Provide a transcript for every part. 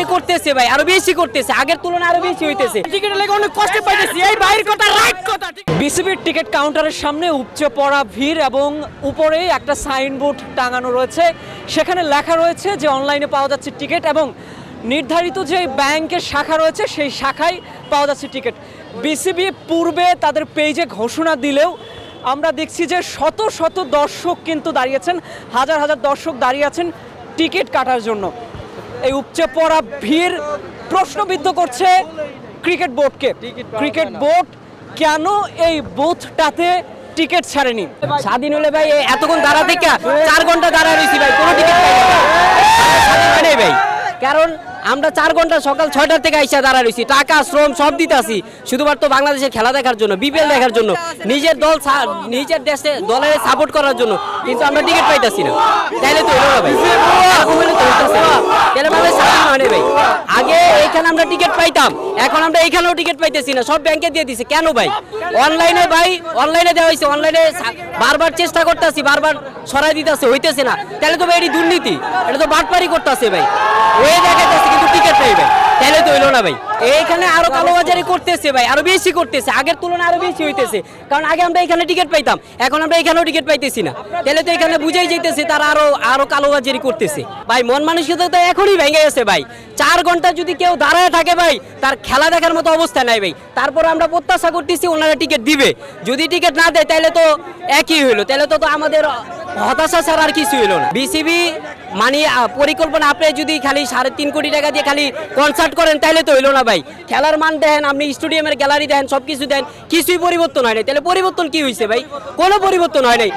কালোবাজারি করতেছে ভাই আরও বেশি করতেছে আগের তুলনায় আরও বেশি হইতেছে। টিকিটের লেগে অনেক কষ্ট পাইতেছি এই বাইরের কথা রাইট কথা বিসিবির টিকিট কাউন্টারের সামনে উপচে পড়া ভিড় এবং উপরেই একটা সাইনবোর্ড টাঙানো রয়েছে। সেখানে লেখা রয়েছে যে অনলাইনে পাওয়া যাচ্ছে টিকিট এবং নির্ধারিত যে ব্যাংকের শাখা রয়েছে সেই শাখায় পাওয়া যাচ্ছে টিকিট। বিসিবি পূর্বে তাদের পেজে ঘোষণা দিলেও আমরা দেখছি যে শত শত দর্শক কিন্তু দাঁড়িয়েছেন হাজার হাজার দর্শক দাঁড়িয়ে আছেন টিকিট কাটার জন্য। এই উপচে পড়া ভিড় প্রশ্নবিদ্ধ করছে ক্রিকেট বোর্ডকে। ক্রিকেট বোর্ড কেন এই বুথটাতে টিকিট ছাড়েনি? স্বাধীন হলে ভাই এতক্ষণ দাঁড়া থেকে চার ঘণ্টা দাঁড়া রয়েছি ভাই কোনো টিকিট পাই নাই ভাই। কারণ আমরা চার ঘণ্টা সকাল ছয়টার থেকে আইসা দাঁড়া রয়েছি টাকা, শ্রম সব দিতে আসি শুধুমাত্র বাংলাদেশের খেলা দেখার জন্য, বিপিএল দেখার জন্য, নিজের দল নিজের দেশে দলের সাপোর্ট করার জন্য কিন্তু আমরা টিকিট পাইতাছি না। তাইলে তো মানে ভাই? আগে এইখানে আমরা টিকিট পাইতাম, এখন আমরা এখানেও টিকিট পাইতেছি না। সব ব্যাংকে দিয়ে দিছে। কেন ভাই? অনলাইনে ভাই অনলাইনে দেওয়া হয়েছে অনলাইনে বারবার চেষ্টা করতেছি, বারবার সরাই দিতেছে, হইতেছে না। তাহলে তো ভাই এটি দুর্নীতি। এটা তো বাটপারি করতেছে ভাই। ওয়ে দেখাইতেছে কিন্তু টিকিট নেই ভাই তাহলে তো হইল না ভাই। এইখানে আরও কালোবাজারি করতেছে ভাই, আরও বেশি করতেছে। আগের তুলনায় আরও বেশি হইতেছে। কারণ আগে আমরা এখানে টিকিট পাইতাম, এখন আমরা এখানেও টিকিট পাইতেছি না। তাহলে তো এখানে বুঝাই যাইতেছে তারা আরও আরও কালোবাজারি করতেছে। ভাই, মন মানসিকতা তো এখনই ভেঙে গেছে ভাই। চার ঘণ্টা যদি কেউ দাঁড়ায় থাকে ভাই, তার খেলা দেখার মতো অবস্থা নাই ভাই। তারপর আমরা প্রত্যাশা করতেছি ওনারা টিকিট দিবে। যদি টিকিট না দেয়, তাহলে তো একই হইল। তাহলে তো তো আমাদের হতাশা ছাড়া আর কিছু হইল না। বিসিবি মানে পরিকল্পনা আপনি যদি খালি সাড়ে তিন কোটি টাকা দিয়ে খালি কনসার্ট করেন তাহলে তো হইল না ভাই। খেলার মান দেন আপনি স্টেডিয়ামের গ্যালারি দেন সব কিছু দেন কিছুই পরিবর্তন হয় নাই। তাহলে পরিবর্তন কি হয়েছে ভাই? কোনো পরিবর্তন হয় নাই।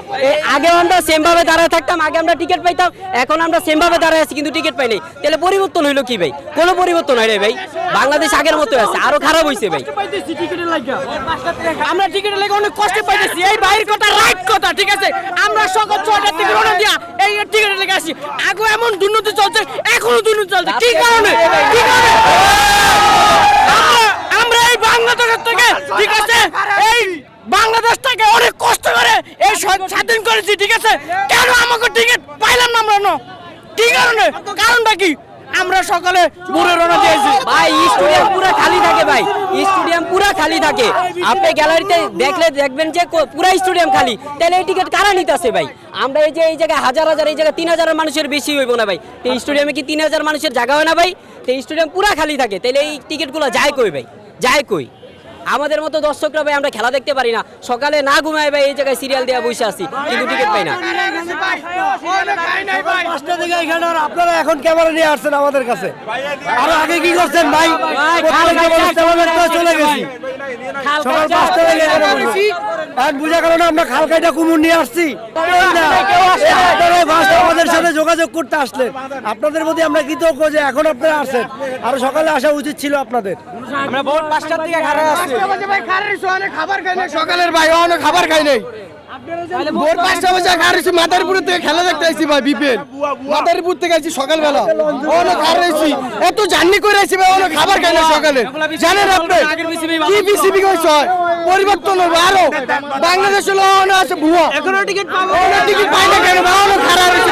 আগে আমরা সেম ভাবে দাঁড়ায় থাকতাম, আগে আমরা টিকিট পাইতাম, এখন আমরা সেম ভাবে দাঁড়ায় আছি, কিন্তু টিকিট পাই নাই। তাহলে পরিবর্তন হইল কি ভাই? কোনো পরিবর্তন হয় নাই ভাই। বাংলাদেশ আগের মতো আছে, আরও খারাপ হয়েছে ভাই। পাইতেছি টিকিটের লাগে আমরা অনেক কষ্ট পাইতেছি। এই বাইরের কথা, রাইট কথা, ঠিক আছে? আমরা সকল ছয়টার থেকে রওনা দিয়া এই টিকিটের লেগে আসি। আগে এমন দুর্নীতি চলছে এখনও দুর্নীতি চলছে। কি কারণে? কি কারণে? আমরা- এই বাংলাদেশের থেকে ঠিক আছে? এই বাংলাদেশটাকে অনেক কষ্ট করে এই স্বা- স্বাধীন করেছি ঠিক আছে? কেন আমাকে টিকিট পাইলাম না আমরা? ন? কি কারণে? কারণটা কি? আমরা সকালে ভোরে রওনা দিয়েছি। ভাই স্টেডিয়াম পুরো খালি থাকে ভাই। খালি থাকে। আপনি গ্যালারিতে দেখলে দেখবেন যে পুরো স্টেডিয়াম খালি। তাহলে এই টিকিট কারা নিতেছে ভাই? আমরা এই যে এই জায়গায় হাজার হাজার এই জায়গায় তিন হাজার মানুষের বেশি হইব না ভাই। এই স্টেডিয়ামে কি তিন হাজার মানুষের জায়গা হয় না ভাই? এই স্টেডিয়াম পুরো খালি থাকে। তাহলে এই টিকিটগুলো যায় কই ভাই? যায় কই? আমাদের মতো দর্শকরা ভাই আমরা খেলা দেখতে পারি না। সকালে না ঘুমায় ভাই এই জায়গায় সিরিয়াল দেওয়া বসে আছি। কিন্তু টিকিট পাই না। এখানে আর আপনারা এখন ক্যামেরা নিয়ে আসছেন আমাদের কাছে। আরও আগে কি করছেন ভাই? চলে গেছি। সকাল পাঁচটা বেজে বুঝা গেল না আমরা খালকাইটা কুমুর নিয়ে আসছি। আমাদের সাথে যোগাযোগ করতে আসলেন। আপনাদের প্রতি আমরা কৃতজ্ঞ যে এখন আপনারা আসেন। আরও সকালে আসা উচিত ছিল আপনাদের। আমরা ভোর পাঁচটার দিকে খাবার খাই নাই সকালের ভাই অনেক খাবার খাই নাই। ভোর পাঁচটা বাজে খারেছি মাদারীপুর থেকে খেলা দেখতে আসছি ভাই বিপিএল। মাদারীপুর থেকে আসছি সকালবেলা। এত জার্নি করে আসছি ভাই অনেক খাবার খাই না সকালে। জানেন আপনি কি বিসিবি পরিবর্তন হবে আরও। বাংলাদেশ হলো অনেক আছে ভুয়া। এখনও টিকিট পাবো টিকিট পাই না কেন ভাই অনেক খারাপ হয়েছে।